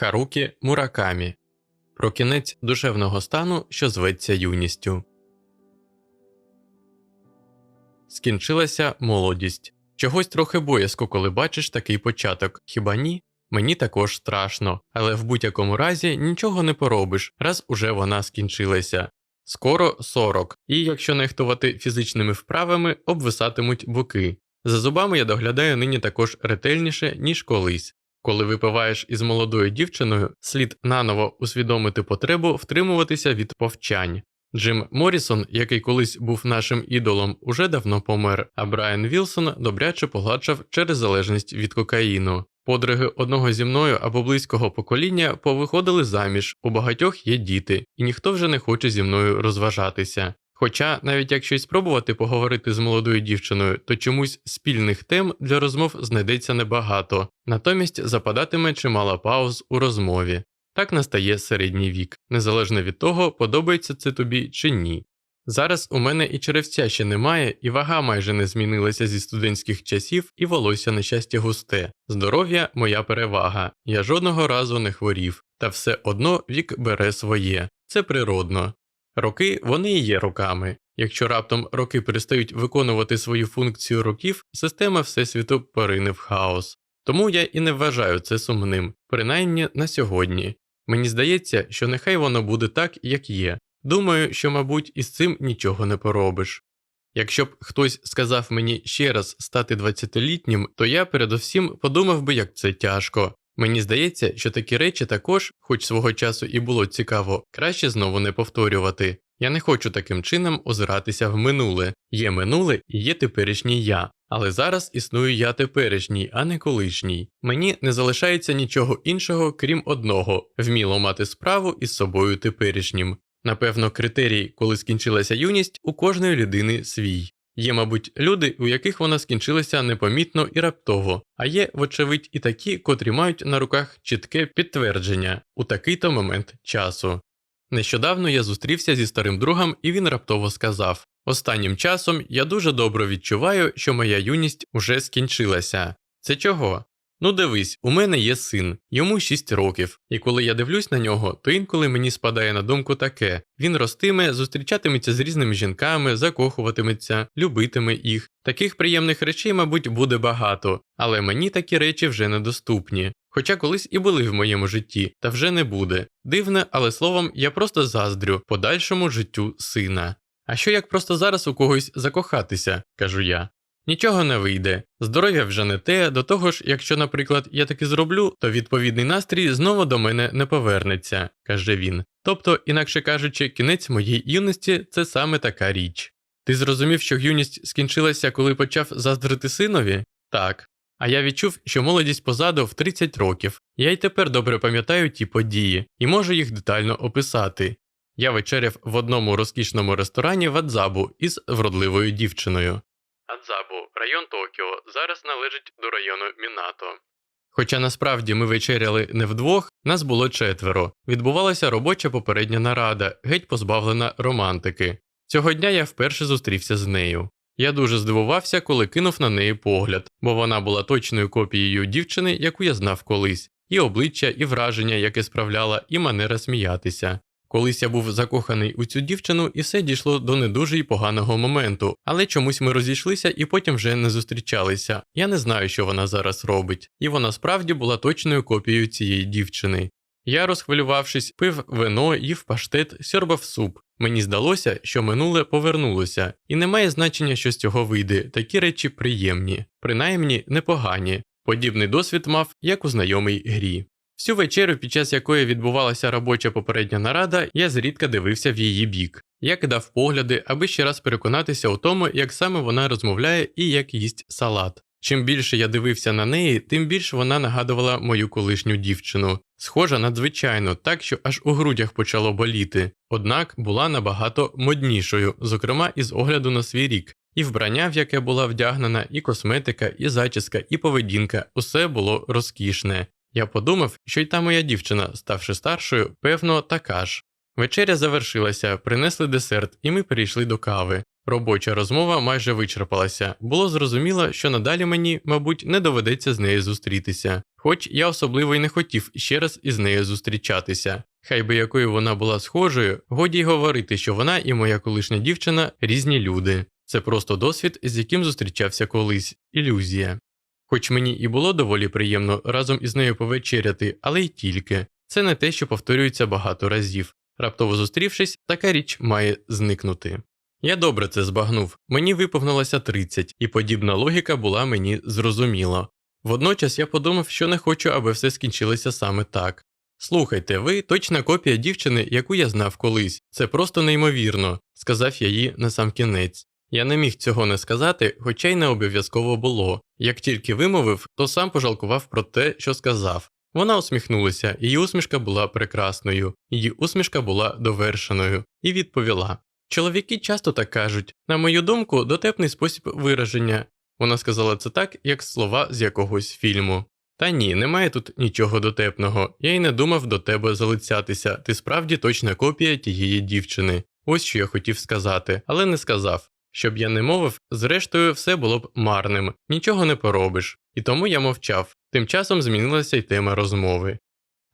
Харукі Муракамі про кінець душевного стану, що зветься юністю. Скінчилася молодість. Чогось трохи боязко, коли бачиш такий початок, хіба ні? Мені також страшно, але в будь-якому разі нічого не поробиш, раз уже вона скінчилася. Скоро 40, і якщо нехтувати фізичними вправами, обвисатимуть боки. За зубами я доглядаю нині також ретельніше, ніж колись. Коли випиваєш із молодою дівчиною, слід наново усвідомити потребу втримуватися від повчань. Джим Морісон, який колись був нашим ідолом, уже давно помер, а Брайан Вілсон добряче погладшав через залежність від кокаїну. Подруги одного зі мною або близького покоління повиходили заміж, у багатьох є діти, і ніхто вже не хоче зі мною розважатися. Хоча, навіть якщо й спробувати поговорити з молодою дівчиною, то чомусь спільних тем для розмов знайдеться небагато, натомість западатиме чимало пауз у розмові. Так настає середній вік, незалежно від того, подобається це тобі чи ні. Зараз у мене і черевця ще немає, і вага майже не змінилася зі студентських часів, і волосся на щастя густе. Здоров'я моя перевага. Я жодного разу не хворів, та все одно вік бере своє. Це природно. Роки вони і є роками. Якщо раптом роки перестають виконувати свою функцію років, система Всесвіту порине в хаос. Тому я і не вважаю це сумним, принаймні на сьогодні. Мені здається, що нехай воно буде так, як є. Думаю, що, мабуть, із цим нічого не поробиш. Якщо б хтось сказав мені ще раз стати 20-літнім, то я передусім подумав би, як це тяжко. Мені здається, що такі речі також, хоч свого часу і було цікаво, краще знову не повторювати. Я не хочу таким чином озиратися в минуле. Є минуле і є теперішній я. Але зараз існую я теперішній, а не колишній. Мені не залишається нічого іншого, крім одного вміло мати справу із собою теперішнім. Напевно, критерій, коли скінчилася юність, у кожної людини свій. Є, мабуть, люди, у яких вона скінчилася непомітно і раптово, а є, вочевидь, і такі, котрі мають на руках чітке підтвердження у такий-то момент часу. Нещодавно я зустрівся зі старим другом, і він раптово сказав: Останнім часом я дуже добре відчуваю, що моя юність уже скінчилася. Це чого? Ну дивись, у мене є син, йому 6 років, і коли я дивлюсь на нього, то інколи мені спадає на думку таке: він ростиме, зустрічатиметься з різними жінками, закохуватиметься, любитиме їх. Таких приємних речей, мабуть, буде багато, але мені такі речі вже недоступні. Хоча колись і були в моєму житті, та вже не буде. Дивне, але словом, я просто заздрю подальшому життю сина. А що як просто зараз у когось закохатися, кажу я. Нічого не вийде, здоров'я вже не те, до того ж, якщо, наприклад, я таки зроблю, то відповідний настрій знову до мене не повернеться, каже він. Тобто, інакше кажучи, кінець моєї юності це саме така річ. Ти зрозумів, що юність скінчилася, коли почав заздрити синові? Так. А я відчув, що молодість позаду в 30 років. Я й тепер добре пам'ятаю ті події і можу їх детально описати. Я вечеряв в одному розкішному ресторані в Адзабу із вродливою дівчиною. Адзабу, район Токіо, зараз належить до району Мінато. Хоча насправді ми вечеряли не вдвох, нас було четверо. Відбувалася робоча попередня нарада, геть позбавлена романтики. Цього дня я вперше зустрівся з нею. Я дуже здивувався, коли кинув на неї погляд, бо вона була точною копією дівчини, яку я знав колись, і обличчя, і враження, яке справляла, і манера сміятися. Колись я був закоханий у цю дівчину, і все дійшло до не дуже й поганого моменту, але чомусь ми розійшлися і потім вже не зустрічалися. Я не знаю, що вона зараз робить, і вона справді була точною копією цієї дівчини. Я, розхвилювавшись, пив вино, їв паштет, сьорбав суп. Мені здалося, що минуле повернулося, і немає значення, що з цього вийде. Такі речі приємні, принаймні непогані. Подібний досвід мав як у знайомій грі. Всю вечерю, під час якої відбувалася робоча попередня нарада, я зрідка дивився в її бік. Я кидав погляди, аби ще раз переконатися у тому, як саме вона розмовляє і як їсть салат. Чим більше я дивився на неї, тим більше вона нагадувала мою колишню дівчину. Схожа надзвичайно, так що аж у грудях почало боліти, однак була набагато моднішою, зокрема із огляду на свій рік. І вбрання, в яке була вдягнена, і косметика, і зачіска, і поведінка усе було розкішне. Я подумав, що й та моя дівчина, ставши старшою, певно, така ж. Вечеря завершилася, принесли десерт, і ми перейшли до кави. Робоча розмова майже вичерпалася. Було зрозуміло, що надалі мені, мабуть, не доведеться з нею зустрітися. Хоч я особливо й не хотів ще раз із нею зустрічатися. Хай би якою вона була схожою, годі й говорити, що вона і моя колишня дівчина різні люди. Це просто досвід, з яким зустрічався колись, ілюзія. Хоч мені і було доволі приємно разом із нею повечеряти, але й тільки. Це не те, що повторюється багато разів. Раптово зустрівшись, така річ має зникнути. Я добре це збагнув, мені виповнилося 30, і подібна логіка була мені зрозуміла. Водночас я подумав, що не хочу, аби все скінчилося саме так. Слухайте, ви точна копія дівчини, яку я знав колись, це просто неймовірно, сказав я їй на сам кінець. Я не міг цього не сказати, хоча й не обов'язково було. Як тільки вимовив, то сам пожалкував про те, що сказав. Вона усміхнулася, її усмішка була прекрасною, її усмішка була довершеною, і відповіла: Чоловіки часто так кажуть, на мою думку, дотепний спосіб вираження. Вона сказала це так, як слова з якогось фільму. Та ні, немає тут нічого дотепного, я й не думав до тебе залицятися, ти справді точна копія тієї дівчини. Ось що я хотів сказати, але не сказав. Щоб я не мовив, зрештою, все було б марним, нічого не поробиш. І тому я мовчав. Тим часом змінилася й тема розмови.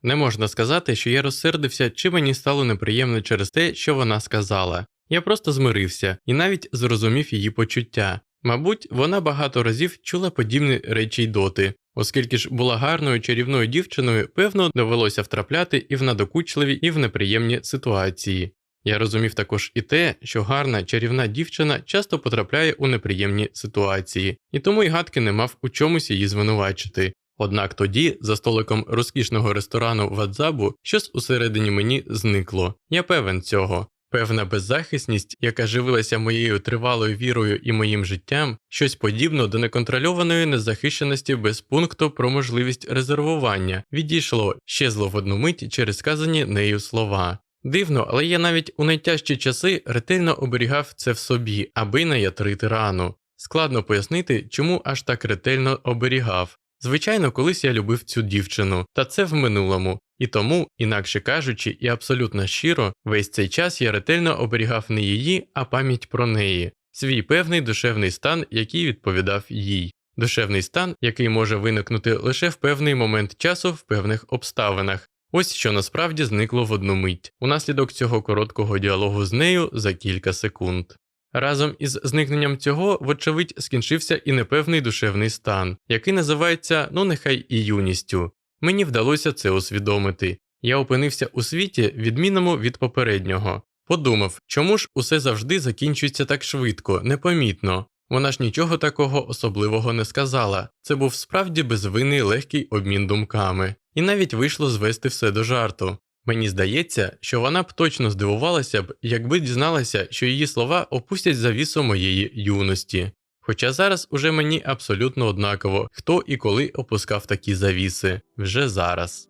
Не можна сказати, що я розсердився, чи мені стало неприємно через те, що вона сказала. Я просто змирився і навіть зрозумів її почуття. Мабуть, вона багато разів чула подібні речі й доти, оскільки ж була гарною чарівною дівчиною, певно, довелося втрапляти і в надокучливі, і в неприємні ситуації. Я розумів також і те, що гарна чарівна дівчина часто потрапляє у неприємні ситуації, і тому й гадки не мав у чомусь її звинувачити. Однак тоді, за столиком розкішного ресторану Вадзабу, щось усередині мені зникло. Я певен цього. Певна беззахисність, яка живилася моєю тривалою вірою і моїм життям, щось подібно до неконтрольованої незахищеності без пункту про можливість резервування, відійшло, щезло в одну мить через сказані нею слова. Дивно, але я навіть у найтяжчі часи ретельно оберігав це в собі, аби не ятрити рану. Складно пояснити, чому аж так ретельно оберігав. Звичайно, колись я любив цю дівчину, та це в минулому, і тому, інакше кажучи, і абсолютно щиро, весь цей час я ретельно оберігав не її, а пам'ять про неї, свій певний душевний стан, який відповідав їй. Душевний стан, який може виникнути лише в певний момент часу в певних обставинах. Ось що насправді зникло в одну мить, унаслідок цього короткого діалогу з нею за кілька секунд. Разом із зникненням цього, вочевидь, скінчився і непевний душевний стан, який називається ну нехай і юністю. Мені вдалося це усвідомити. Я опинився у світі, відмінному від попереднього. Подумав, чому ж усе завжди закінчується так швидко, непомітно. Вона ж нічого такого особливого не сказала. Це був справді безвинний легкий обмін думками, і навіть вийшло звести все до жарту. Мені здається, що вона б точно здивувалася б, якби дізналася, що її слова опустять завісу моєї юності. Хоча зараз уже мені абсолютно однаково, хто і коли опускав такі завіси вже зараз.